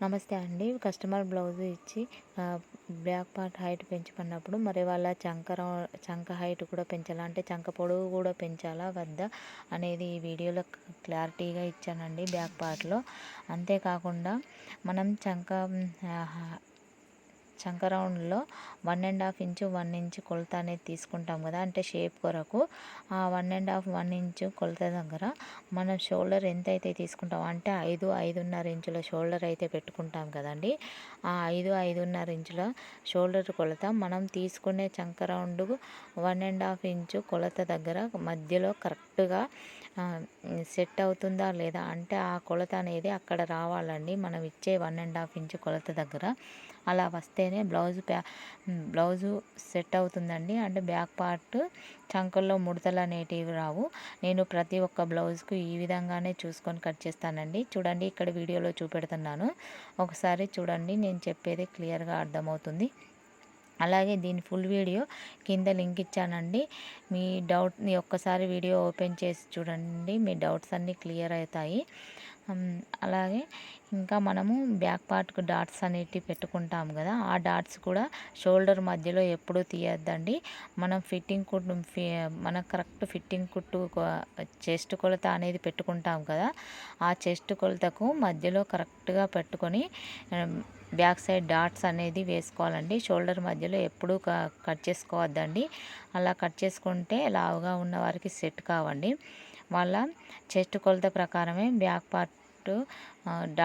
నమస్తే అండి. Customer blouse ఇచ్చి బ్యాక్ పార్ట్ హైట్ పెంచమన్నప్పుడు మరి వాళ్ళ చంకర చంక హైట్ కూడా పెంచాలా? అంటే చంక పొడవు కూడా పెంచాలా వద్దా? అనేది ఈ వీడియోలో క్లారిటీగా ఇచ్చానండి బ్యాక్ పార్ట్లో. అంతేకాకుండా మనం చంక చంక రౌండ్లో one and half inch one inch కొలత అనేది తీసుకుంటాం కదా అంటే షేప్ కొరకు. ఆ one and half one inch కొలత దగ్గర మనం షోల్డర్ ఎంత అయితే తీసుకుంటాం అంటే ఐదు ఐదున్నర ఇంచుల షోల్డర్ అయితే పెట్టుకుంటాం కదండి. ఆ ఐదు ఐదున్నర ఇంచుల షోల్డర్ కొలత మనం తీసుకునే చంక round one and half inch కొలత దగ్గర మధ్యలో కరెక్ట్గా సెట్ అవుతుందా లేదా అంటే ఆ కొలత అనేది అక్కడ రావాలండి. మనం ఇచ్చే వన్ అండ్ హాఫ్ ఇంచు కొలత దగ్గర. అలా వస్తే ఉంటేనే బ్లౌజ్ ప్యా బ్లౌజు సెట్ అవుతుందండి. అంటే బ్యాక్ పార్ట్ చంకల్లో ముడతలు అనేటివి రావు. నేను ప్రతి ఒక్క బ్లౌజ్కు ఈ విధంగానే చూసుకొని కట్ చేస్తానండి. చూడండి ఇక్కడ వీడియోలో చూపెడుతున్నాను. ఒకసారి చూడండి నేను చెప్పేది క్లియర్గా అర్థమవుతుంది. అలాగే దీని ఫుల్ వీడియో కింద లింక్ ఇచ్చానండి. మీ డౌట్ని ఒక్కసారి వీడియో ఓపెన్ చేసి చూడండి. మీ డౌట్స్ అన్నీ క్లియర్ అవుతాయి. అలాగే ఇంకా మనము బ్యాక్ పార్ట్కు డాట్స్ అనేటివి పెట్టుకుంటాం కదా ఆ డాట్స్ కూడా షోల్డర్ మధ్యలో ఎప్పుడు తీయద్దండి. మనం ఫిట్టింగ్ కుట్టు మన కరెక్ట్ ఫిట్టింగ్ కుట్టు చెస్ట్ కొలత అనేది పెట్టుకుంటాం కదా ఆ చెస్ట్ కొలతకు మధ్యలో కరెక్ట్గా పెట్టుకొని బ్యాక్ సైడ్ డాట్స్ అనేది వేసుకోవాలండి. షోల్డర్ మధ్యలో ఎప్పుడూ కట్ చేసుకోవద్దండి. అలా కట్ చేసుకుంటే లావుగా ఉన్న వారికి సెట్ కావండి. వాళ్ళ చెస్ట్ కొలత ప్రకారమే బ్యాక్ పార్ట్ డాట్